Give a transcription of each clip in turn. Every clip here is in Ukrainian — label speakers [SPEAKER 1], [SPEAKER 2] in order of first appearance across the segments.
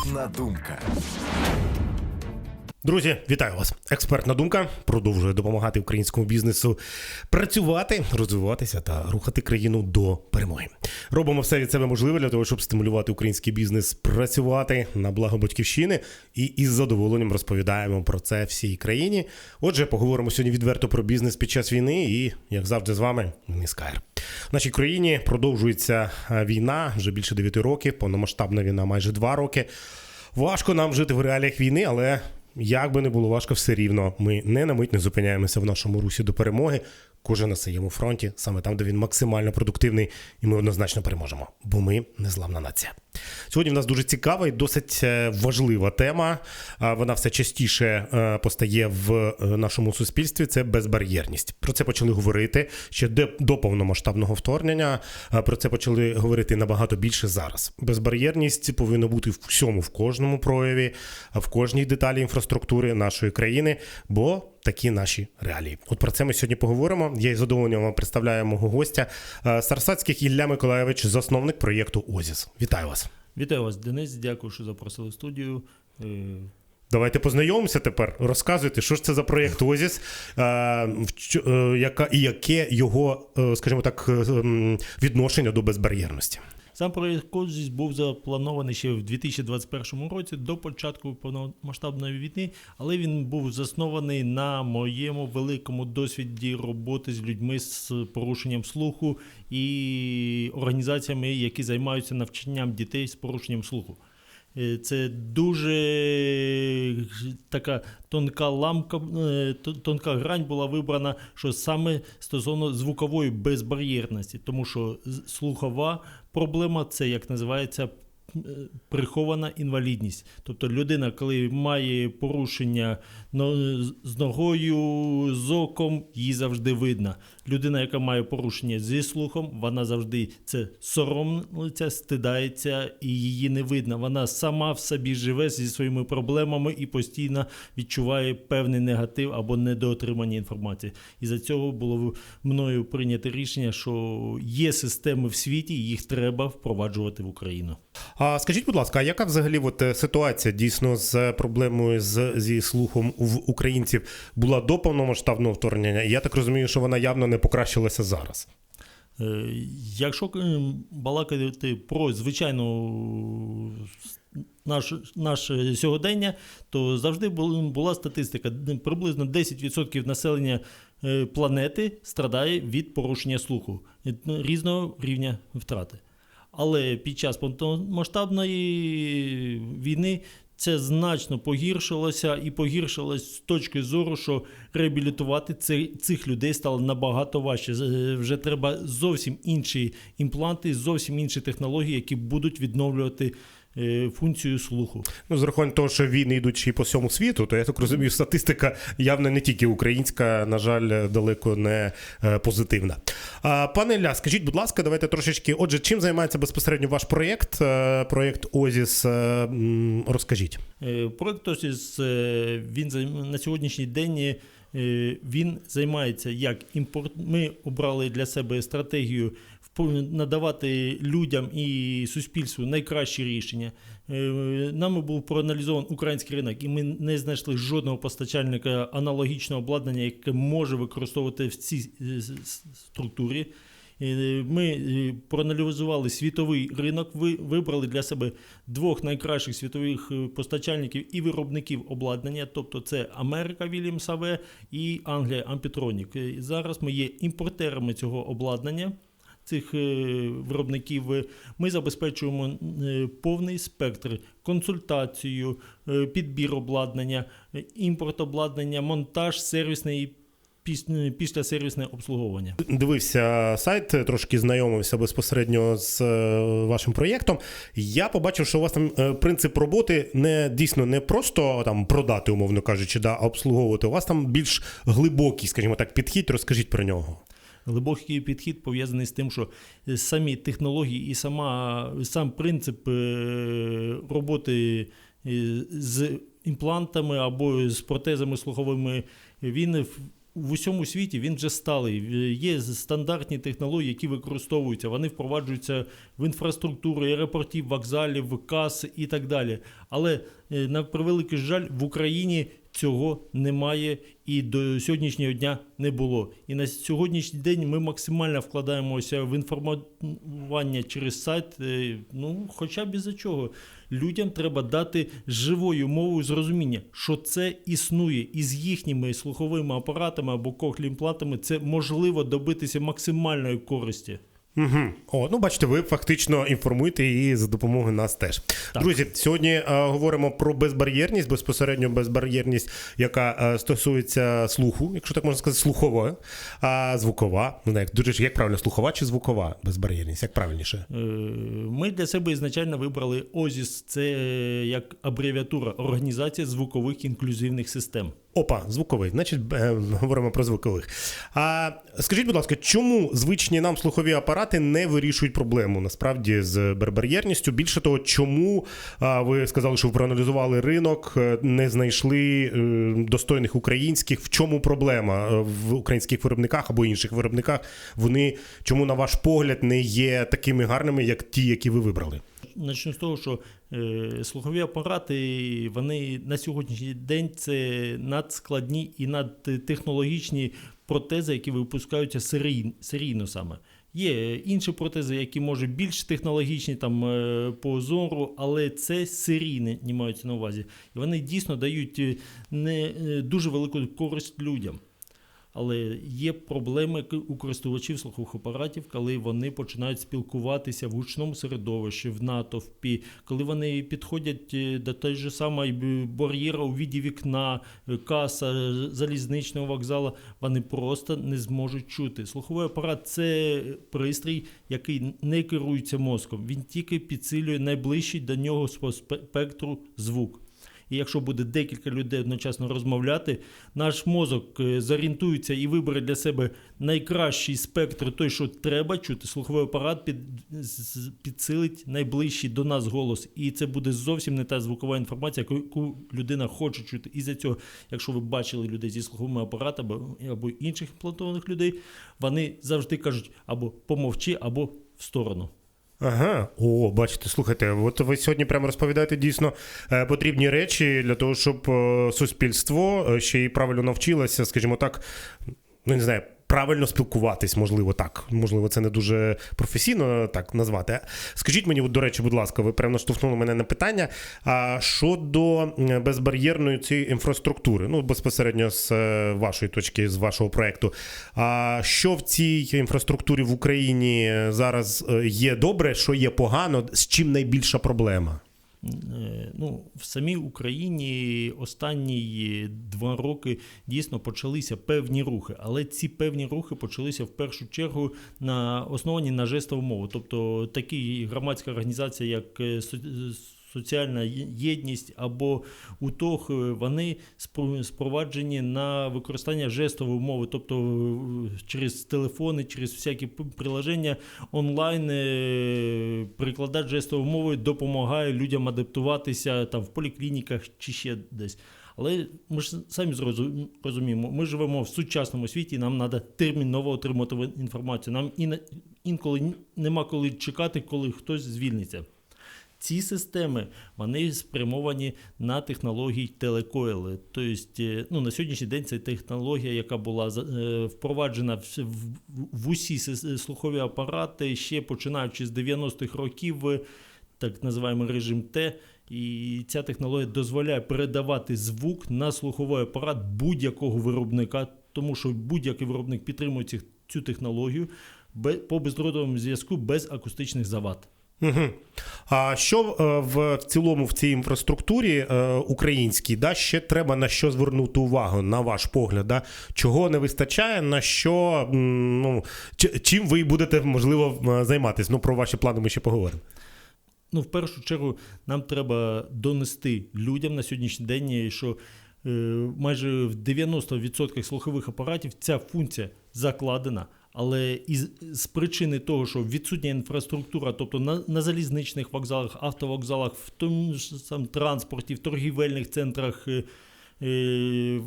[SPEAKER 1] Експертна думка.
[SPEAKER 2] Друзі, вітаю вас! Експертна думка продовжує допомагати українському бізнесу працювати, розвиватися та рухати країну до перемоги. Робимо все від себе можливе для того, щоб стимулювати український бізнес працювати на благо батьківщини і із задоволенням розповідаємо про це всій країні. Отже, поговоримо сьогодні відверто про бізнес під час війни і, як завжди, з вами Денис Каєр. В нашій країні продовжується е, війна вже більше 9 років, повномасштабна війна майже 2 роки. Важко нам жити в реаліях війни, але як би не було важко, все рівно ми не на мить не зупиняємося в нашому русі до перемоги. Кожен на своєму фронті, саме там, де він максимально продуктивний, і ми однозначно переможемо, бо ми незламна нація. Сьогодні в нас дуже цікава і досить е, важлива тема. Вона все частіше е, постає в е, нашому суспільстві. Це безбар'єрність. Про це почали говорити ще до повномасштабного вторгнення. Про це почали говорити набагато більше зараз. Безбар'єрність повинна бути в всьому, в кожному прояві, в кожній деталі інфраструктури нашої країни, бо такі наші реалії. От про це ми сьогодні поговоримо. Я із задоволенням вам представляю мого гостя Сарсацьких Ілля Миколаєвич, засновник проєкту ОЗІС. Вітаю вас.
[SPEAKER 3] Вітаю вас, Денис. Дякую, що запросили в студію. Е,
[SPEAKER 2] Давайте познайомимося тепер. Розказуйте, що ж це за проєкт ОЗІС, е, е, яка і яке його, скажімо так, відношення до безбар'єрності.
[SPEAKER 3] Сам проєкт «Кодзіс» був запланований ще в 2021 році до початку повномасштабної війни, але він був заснований на моєму великому досвіді роботи з людьми з порушенням слуху і організаціями, які займаються навчанням дітей з порушенням слуху. Е, Це дуже така тонка ламка, е, тонка грань була вибрана, що саме стосовно звукової безбар'єрності, тому що слухова проблема це як називається. Е, Прихована інвалідність. Тобто людина, коли має порушення з ногою, з оком, її завжди видно. Людина, яка має порушення зі слухом, вона завжди це соромиться, стидається і її не видно. Вона сама в собі живе зі своїми проблемами і постійно відчуває певний негатив або недоотримання інформації. І за цього було мною прийнято рішення, що є системи в світі, їх треба впроваджувати в Україну.
[SPEAKER 2] А скажіть, будь ласка, а яка взагалі от е, ситуація дійсно з проблемою з, зі слухом в українців була до повномасштабного вторгнення? Я так розумію, що вона явно не покращилася зараз.
[SPEAKER 3] Е, Якщо е, балакати про звичайну наш, наше сьогодення, то завжди бу- була статистика. Приблизно 10% населення планети страдає від порушення слуху різного рівня втрати. Але під час повномасштабної війни це значно погіршилося і погіршилось з точки зору, що реабілітувати цих людей стало набагато важче. Е, Вже треба зовсім інші імпланти, зовсім інші технології, які будуть відновлювати функцію слуху.
[SPEAKER 2] Ну, з рахунку того, що війни йдуть й по всьому світу, то я так розумію, статистика явно не тільки українська, на жаль, далеко не е, позитивна. Пане Ілля, скажіть, будь ласка, давайте трошечки. Отже, чим займається безпосередньо ваш проєкт? Е, Проєкт ОЗІС. е, Розкажіть.
[SPEAKER 3] Е, Проект «Осіс», е, він на сьогоднішній день е, він займається як імпорт. Ми обрали для себе стратегію надавати людям і суспільству найкращі рішення. Е, Нами був проаналізований український ринок, і ми не знайшли жодного постачальника аналогічного обладнання, яке може використовувати в цій е, структурі. Е, Ми е, проаналізували світовий ринок, ви- вибрали для себе двох найкращих світових е, постачальників і виробників обладнання, тобто це Америка Williams AV і Англія. Е, Зараз ми є імпортерами цього обладнання. Цих виробників ми забезпечуємо повний спектр консультацію, підбір обладнання, імпорт обладнання, монтаж, сервісне і піс- післязервісне обслуговування.
[SPEAKER 2] Дивився сайт, трошки знайомився безпосередньо з е, вашим проєктом. Я побачив, що у вас там е, принцип роботи не дійсно не просто там продати, умовно кажучи, да, а обслуговувати. У вас там більш глибокий, скажімо так, підхід. Розкажіть про нього.
[SPEAKER 3] Глибокий підхід пов'язаний з тим, що самі технології і сама, сам принцип е, роботи з імплантами або з протезами слуховими, він в- усьому світі він вже сталий. Е, Є стандартні технології, які використовуються. Вони впроваджуються в інфраструктуру аеропортів, вокзалів, кас і так далі. Але е, на превеликий жаль, в Україні цього немає і до сьогоднішнього дня не було. І на сьогоднішній день ми максимально вкладаємося в інформування через сайт. е, Ну, хоча б із-за чого. Людям треба дати живою мовою зрозуміння, що це існує, і з їхніми слуховими апаратами або кохлі-імплантами це можливо добитися максимальної користі.
[SPEAKER 2] Угу. О, ну бачите, ви фактично інформуєте і за допомогою нас теж. Друзі, сьогодні е, говоримо про безбар'єрність, безпосередньо безбар'єрність, яка е, стосується слуху, якщо так можна сказати, слухова, а звукова. Ну, як дуже як правильно, слухова чи звукова безбар'єрність? Як правильніше?
[SPEAKER 3] Е, Ми для себе ізначально вибрали ОЗІС, це е, як абревіатура Організація звукових інклюзивних систем.
[SPEAKER 2] Опа, звуковий. Значить, е, говоримо про звукових. А скажіть, будь ласка, чому звичні нам слухові апарати не вирішують проблему насправді з бар'єрністю? Більше того, чому ви сказали, що ви проаналізували ринок, е, не знайшли е, достойних українських? В чому проблема е, в українських виробниках або інших виробниках? Вони чому, на ваш погляд, не є такими гарними, як ті, які ви вибрали?
[SPEAKER 3] Начну з того, що е, слухові апарати вони на сьогоднішній день це надскладні і надтехнологічні протези, які випускаються серійно, серійно саме. Є інші протези, які може більш технологічні там е, по зору, але це серійні не маються на увазі. І вони дійсно дають е, не е, дуже велику користь людям. Але є проблеми у користувачів слухових апаратів, коли вони починають спілкуватися в гучному середовищі, в натовпі, коли вони підходять е, до той же самої б- бар'єра у віді вікна, е, каса е, залізничного вокзалу, вони просто не зможуть чути. Слуховий апарат це пристрій, який не керується мозком. Він тільки підсилює найближчий до нього спектру звук. І якщо буде декілька людей одночасно розмовляти, наш мозок е, зорієнтується і вибере для себе найкращий спектр, той, що треба чути. Слуховий апарат під, підсилить найближчий до нас голос. І це буде зовсім не та звукова інформація, яку- людина хоче чути. І за цього, якщо ви бачили людей зі слуховими апаратами або, або інших імплантованих людей, вони завжди кажуть або помовчи, або в сторону.
[SPEAKER 2] Ага, о, бачите, слухайте, от ви сьогодні прямо розповідаєте дійсно е, потрібні речі для того, щоб е, суспільство е, ще й правильно навчилося, скажімо так, ну не знаю. Правильно спілкуватись, можливо, так. Можливо, це не дуже професійно так назвати. Скажіть мені, до речі, будь ласка, ви прямо наштовхнули мене на питання. А щодо безбар'єрної цієї інфраструктури, ну безпосередньо з е, вашої точки, з вашого проекту. А що в цій інфраструктурі в Україні зараз е, є добре, що є погано, з чим найбільша проблема?
[SPEAKER 3] Е, Ну, в самій Україні останні два роки дійсно почалися певні рухи, але ці певні рухи почалися в першу чергу на основані на жестову мову. Тобто такі громадська організація, як е, Соціальна єдність або УТОГ, е, вони спро- спроваджені на використання жестової мови, тобто е, через телефони, через всякі приложення онлайн е, перекладач жестової мови допомагає людям адаптуватися там в поліклініках чи ще десь. Але ми ж самі розуміємо, ми живемо в сучасному світі, нам треба терміново отримати інформацію. Нам інколи нема коли чекати, коли хтось звільниться. Ці системи вони спрямовані на технології телекоїли. Тобто, е, ну, на сьогоднішній день це технологія, яка була е, впроваджена в, в, в усі слухові апарати ще починаючи з 90-х років, е, так називаємо режим Т. І ця технологія дозволяє передавати звук на слуховий апарат будь-якого виробника, тому що будь-який виробник підтримує цю технологію по бездротовому зв'язку без акустичних завад.
[SPEAKER 2] Угу. А що е, в, цілому в цій інфраструктурі е, українській, да, ще треба на що звернути увагу, на ваш погляд? Да? Чого не вистачає, на що ну, чим ви будете можливо займатися? Ну, про ваші плани ми ще поговоримо.
[SPEAKER 3] Ну, в першу чергу, нам треба донести людям на сьогоднішній день, що е, майже в 90% слухових апаратів ця функція закладена. Але із з причини того, що відсутня інфраструктура, тобто на, на залізничних вокзалах, автовокзалах, в тому ж сам транспорті, в торгівельних центрах е, е,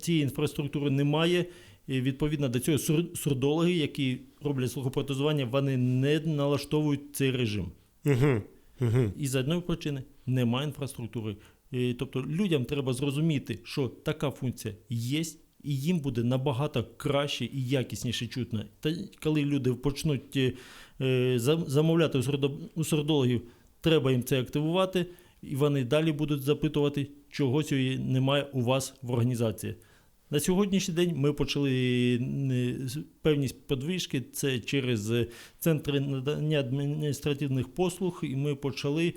[SPEAKER 3] цієї інфраструктури немає. І відповідно до цього сур- сурдологи, які роблять слухопротезування, вони не налаштовують цей режим.
[SPEAKER 2] Угу. Угу.
[SPEAKER 3] І з одної причини немає інфраструктури. Тобто людям треба зрозуміти, що така функція є, і їм буде набагато краще і якісніше чутно. Та коли люди почнуть е, е, замовляти у сурдо- сурдологів, треба їм це активувати, і вони далі будуть запитувати, чого цього немає у вас в організації. На сьогоднішній день ми почали е, з- певні подвижки. Це через центри надання адміністративних послуг, і ми почали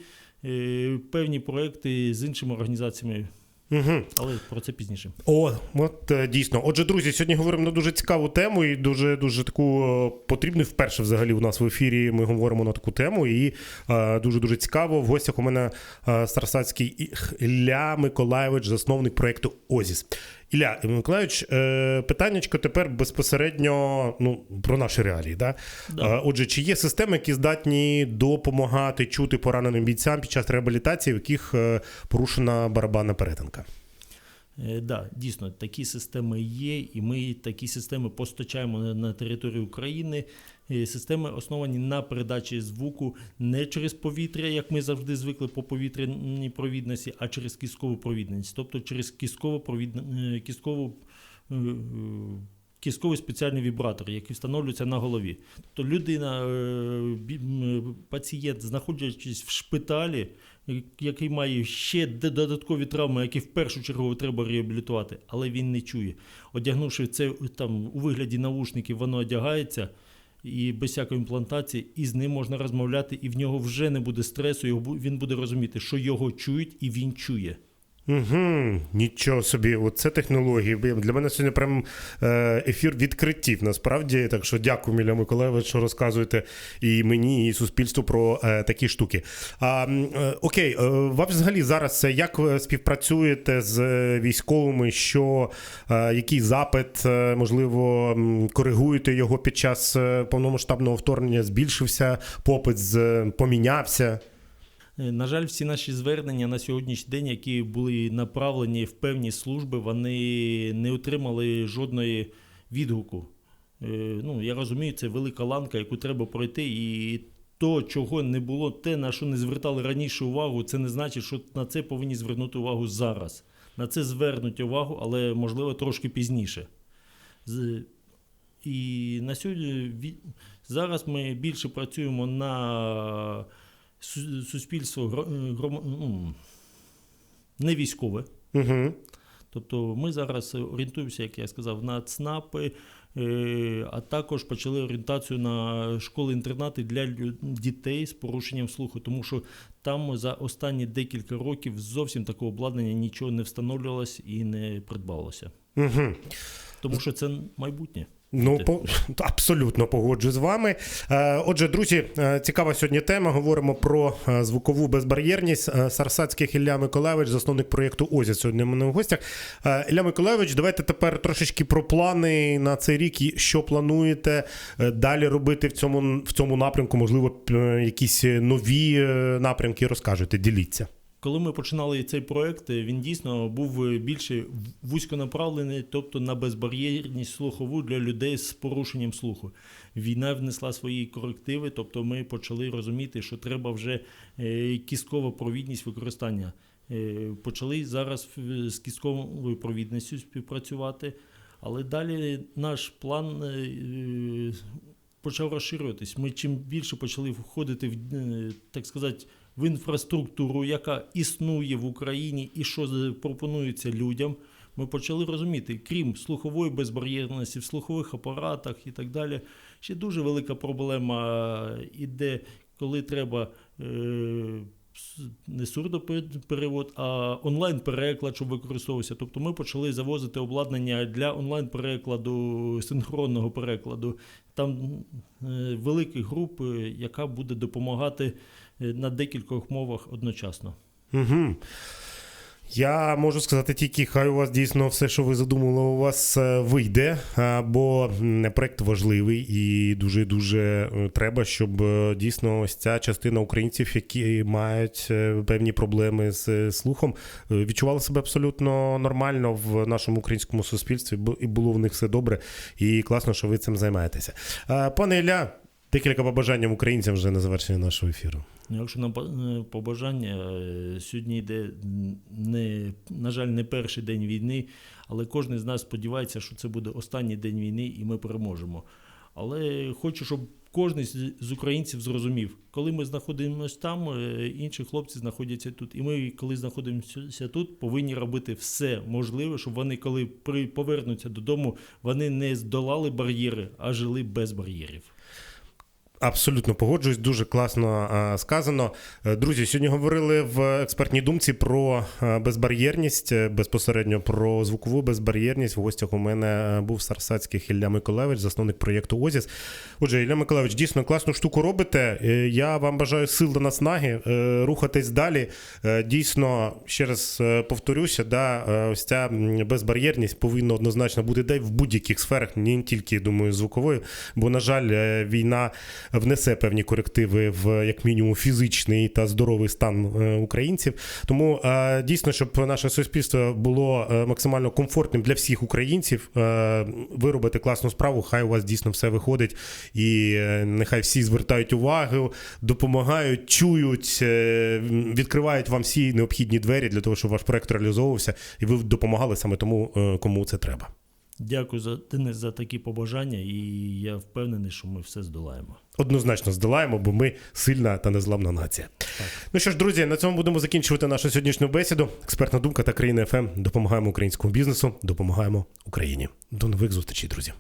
[SPEAKER 3] певні проекти з іншими організаціями,
[SPEAKER 2] Угу.
[SPEAKER 3] але про це пізніше.
[SPEAKER 2] О, от е, дійсно. Отже, друзі, сьогодні говоримо на дуже цікаву тему і дуже дуже таку е, потрібну вперше взагалі у нас в ефірі. Ми говоримо на таку тему. І е, дуже дуже цікаво. В гостях у мене Старосацький Ілля Миколаєвич, засновник проекту Озіс. Ілля Миколаївич, е, питаннячко тепер безпосередньо ну, про наші реалії. Да?
[SPEAKER 3] Да.
[SPEAKER 2] Е, Отже, чи є системи, які здатні допомагати чути пораненим бійцям під час реабілітації, в яких е, порушена барабанна перетинка?
[SPEAKER 3] Е, Да, дійсно, такі системи є, і ми такі системи постачаємо на- територію України. Е, Системи основані на передачі звуку не через повітря, як ми завжди звикли по повітряній провідності, а через кісткову провідність, тобто через кістково провідне- Кістковий спеціальний вібратор, який встановлюється на голові. Тобто людина, е, пацієнт, знаходячись в шпиталі, який має ще додаткові травми, які в першу чергу треба реабілітувати, але він не чує. Одягнувши це там у вигляді навушників, воно одягається і без всякої імплантації, і з ним можна розмовляти, і в нього вже не буде стресу. Його він буде розуміти, що його чують, і він чує.
[SPEAKER 2] Угу, нічого собі, оце технології. Для мене сьогодні прям е, ефір відкриттів. Насправді, так що дякую, Міля Миколаєвич, що розказуєте і мені, і суспільству про е, такі штуки. А, е, окей, вам взагалі зараз як ви співпрацюєте з військовими? Що який запит, можливо, коригуєте його під час повномасштабного вторгнення? Збільшився попит, з- помінявся?
[SPEAKER 3] Е, На жаль, всі наші звернення на сьогоднішній день, які були направлені в певні служби, вони не отримали жодної відгуку. Е, Ну, я розумію, це велика ланка, яку треба пройти, і то, чого не було, те, на що не звертали раніше увагу, це не значить, що на це повинні звернути увагу зараз. На це звернуть увагу, але можливо трошки пізніше. І на сьогодні зараз ми більше працюємо на суспільство гро- грома- ну, не військове.
[SPEAKER 2] Угу.
[SPEAKER 3] Тобто ми зараз орієнтуємося, як я сказав, на ЦНАПи, е, а також почали орієнтацію на школи-інтернати для дітей з порушенням слуху, тому що там за останні декілька років зовсім такого обладнання нічого не встановлювалось і не придбалося.
[SPEAKER 2] Угу.
[SPEAKER 3] Тому що це майбутнє.
[SPEAKER 2] Ну, по, абсолютно погоджу з вами. Е, Отже, друзі, е, цікава сьогодні тема. Говоримо про е, звукову безбар'єрність. Сарсацький Ілля Миколаєвич, засновник проєкту ОЗІ. Сьогодні в мене в гостях. Ілля Миколаєвич, давайте тепер трошечки про плани на цей рік. І Що плануєте далі робити в цьому, в цьому напрямку? Можливо, якісь нові напрямки розкажете. Діліться.
[SPEAKER 3] Коли ми починали цей проект, він дійсно був більше вузьконаправлений, тобто на безбар'єрність слухову для людей з порушенням слуху. Війна внесла свої корективи, тобто ми почали розуміти, що треба вже е, кісткова провідність використання. Е, Почали зараз з кістковою провідністю співпрацювати, але далі наш план е, почав розширюватись. Ми чим більше почали входити в е, так сказати в інфраструктуру, яка існує в Україні і що пропонується людям. Ми почали розуміти, крім слухової безбар'єрності в слухових апаратах і так далі, ще дуже велика проблема іде, коли треба е, не сурдоперевод, а онлайн-переклад, щоб використовувався. Тобто ми почали завозити обладнання для онлайн-перекладу, синхронного перекладу. Там е, велика груп, е, яка буде допомагати е, на декількох мовах одночасно.
[SPEAKER 2] Угу. Я можу сказати тільки, хай у вас дійсно все, що ви задумали, у вас е, вийде, бо проект важливий і дуже дуже треба, щоб е, дійсно ось ця частина українців, які мають е, певні проблеми з е, слухом, е, відчували себе абсолютно нормально в нашому українському суспільстві, і було в них все добре. І класно, що ви цим займаєтеся. Пане Ілля, декілька побажань українцям вже на завершення нашого ефіру.
[SPEAKER 3] Ну, Якщо на е, побажання, е, сьогодні йде не, на жаль, не перший день війни, але кожен з нас сподівається, що це буде останній день війни і ми переможемо. Але хочу, щоб кожен з- українців зрозумів, коли ми знаходимося там, е, інші хлопці знаходяться тут. І ми, коли знаходимося тут, повинні робити все можливе, щоб вони, коли повернуться додому, вони не здолали бар'єри, а жили без бар'єрів.
[SPEAKER 2] Абсолютно погоджуюсь, дуже класно а, сказано. Е, Друзі, сьогодні говорили в експертній думці про е, безбар'єрність, е, безпосередньо про звукову безбар'єрність. В гостях у мене е, був Сарсацький Ілля Миколаївич, засновник проєкту Озіс. Отже, Ілля Миколаївич, дійсно класну штуку робите. Е, Я вам бажаю сил та наснаги, е, рухатись далі. Е, Дійсно, ще раз е, повторюся, да, е, ось ця безбар'єрність повинна однозначно бути де в будь-яких сферах, не тільки думаю, звукової, бо, на жаль, е, війна внесе певні корективи в як мінімум фізичний та здоровий стан е, українців. Тому е, дійсно, щоб наше суспільство було е, максимально комфортним для всіх українців, ви робите класну справу. Хай у вас дійсно все виходить, і нехай всі звертають увагу, допомагають, чують, відкривають вам всі необхідні двері для того, щоб ваш проект реалізовувався, і ви допомагали саме тому, кому це треба.
[SPEAKER 3] Дякую за Денис за такі побажання, і я впевнений, що ми все здолаємо.
[SPEAKER 2] Однозначно здолаємо, бо ми сильна та незламна нація. Ну що ж, друзі, на цьому будемо закінчувати нашу сьогоднішню бесіду. Експертна думка та країна ФМ. Допомагаємо українському бізнесу, допомагаємо Україні. До нових зустрічей, друзі.